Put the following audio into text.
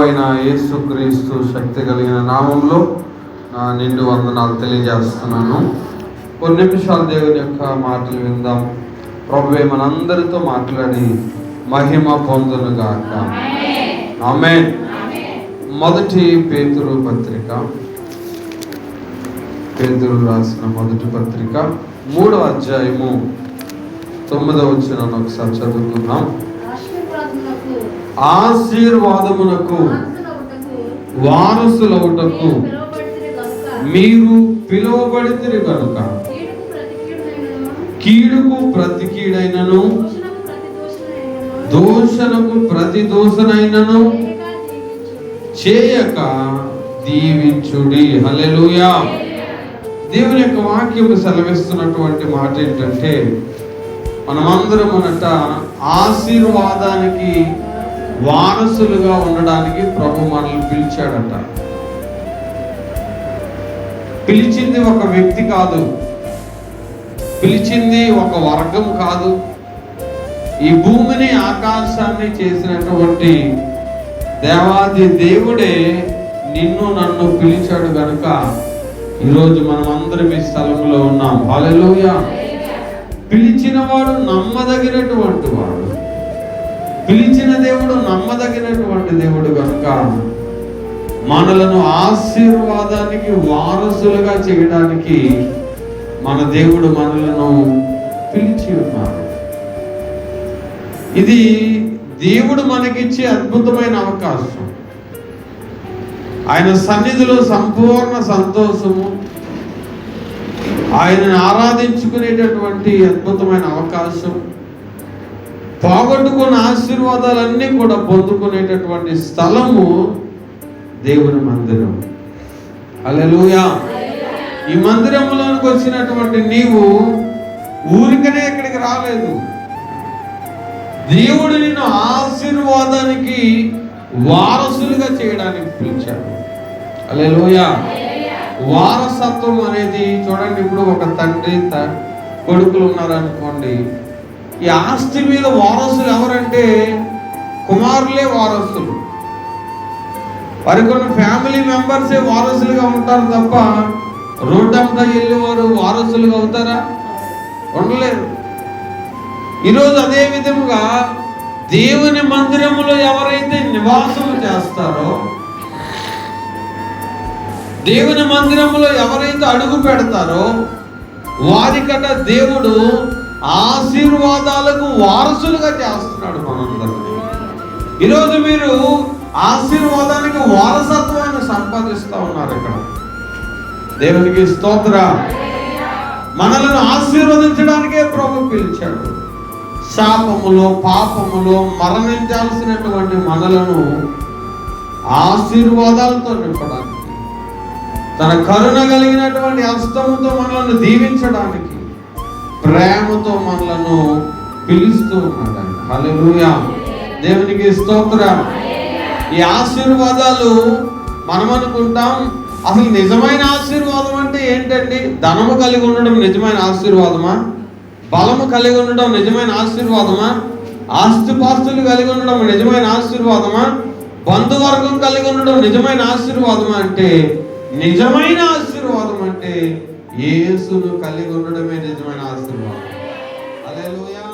అయిన యేసుక్రీస్తు శక్తి కలిగిన నామంలో నా నిండు వందనాలు తెలియజేస్తున్నాను. కొన్ని నిమిషాలు దేవుని యొక్క మాటలు విందాం. ప్రభువే మనందరితో మాట్లాడి మహిమ పొందును గాక ఆమె మొదటి పేతురు పత్రిక. పేతురు రాసిన మొదటి పత్రిక మూడో అధ్యాయము తొమ్మిదవ వచ్చిన ఒకసారి చదువుకుందాం. ఆశీర్వాదమునకు వారసులవుటకు మీరు పిలువబడితే కనుక కీడుకు ప్రతి కీడైనను ప్రతి దోషణకు ప్రతి దోషనైనను చేయక దీవించుడి. హలెలుయా దేవుని యొక్క వాక్యం సెలవిస్తున్నటువంటి మాట ఏంటంటే మనమందరం అనట ఆశీర్వాదానికి వారసులుగా ఉండడానికి ప్రభు మనల్ని పిలిచాడట. పిలిచింది ఒక వ్యక్తి కాదు. పిలిచింది ఒక వర్గం కాదు. ఈ భూమిని ఆకాశాన్ని చేసినటువంటి దేవాది దేవుడే నిన్ను నన్ను పిలిచాడు గనుక ఈరోజు మనం అందరం ఈ స్థలంలో ఉన్నాం. హల్లెలూయా. పిలిచిన వాడు నమ్మదగినటువంటి పిలిచిన దేవుడు నమ్మదగినటువంటి దేవుడు కనుక మనలను ఆశీర్వాదానికి వారసులుగా చేయడానికి మన దేవుడు మనలను పిలిచి ఉన్నాడు ఇది దేవుడు మనకిచ్చే అద్భుతమైన అవకాశం. ఆయన సన్నిధిలో సంపూర్ణ సంతోషము ఆయనను ఆరాధించుకునేటటువంటి అద్భుతమైన అవకాశం. పోగొట్టుకున్న ఆశీర్వాదాలన్నీ కూడా పొందుకునేటటువంటి స్థలము దేవుని మందిరం. అలెలుయా ఈ మందిరంలోనికి వచ్చినటువంటి నీవు ఊరికనే ఇక్కడికి రాలేదు. దేవుడు నిన్ను ఆశీర్వాదానికి వారసులుగా చేయడానికి పిలిచాడు. అలెలుయా వారసత్వం అనేది చూడండి ఇప్పుడు ఒక తండ్రి త- కొడుకులు ఉన్నారనుకోండి ఈ ఆస్తి మీద వారసులు ఎవరంటే కుమారులే వారసులు. వారి కొన్ని ఫ్యామిలీ మెంబర్సే వారసులుగా ఉంటారు తప్ప రోడ్డంతా వెళ్ళేవారు వారసులుగా అవుతారా? ఉండలేరు. ఈరోజు అదే విధముగా దేవుని మందిరములో ఎవరైతే నివాసం చేస్తారో దేవుని మందిరములో ఎవరైతే అడుగు పెడతారో వారికట దేవుడు ఆశీర్వాదాలకు వారసులుగా చేస్తున్నాడు మనందరినీ. ఈరోజు మీరు ఆశీర్వాదానికి వారసత్వాన్ని సంపాదిస్తూ ఉన్నారు ఇక్కడ. దేవునికి స్తోత్ర. మనలను ఆశీర్వదించడానికే ప్రభు పిలిచాడు. శాపములో పాపములో మరణించాల్సినటువంటి మనలను ఆశీర్వాదాలతో నింపడానికి తన కరుణ కలిగినటువంటి హస్తముతో మనలను దీవించడానికి ప్రేమతో మనలను పిలుస్తూ ఉన్నాడు ఆయన హల్లెలూయా. దేవునికి స్తోత్రం. ఈ ఆశీర్వాదాలు మనం అనుకుంటాం. అసలు నిజమైన ఆశీర్వాదం అంటే ఏంటండి? ధనము కలిగి ఉండడం నిజమైన ఆశీర్వాదమా? బలము కలిగి ఉండడం నిజమైన ఆశీర్వాదమా? ఆస్తిపాస్తులు కలిగి ఉండడం నిజమైన ఆశీర్వాదమా? బంధువర్గం కలిగి ఉండడం నిజమైన ఆశీర్వాదమా అంటే నిజమైన ఆశీర్వాదం అంటే యేసును కలిగి ఉండడమే నిజమైన ఆశీర్వాదం. హల్లెలూయా.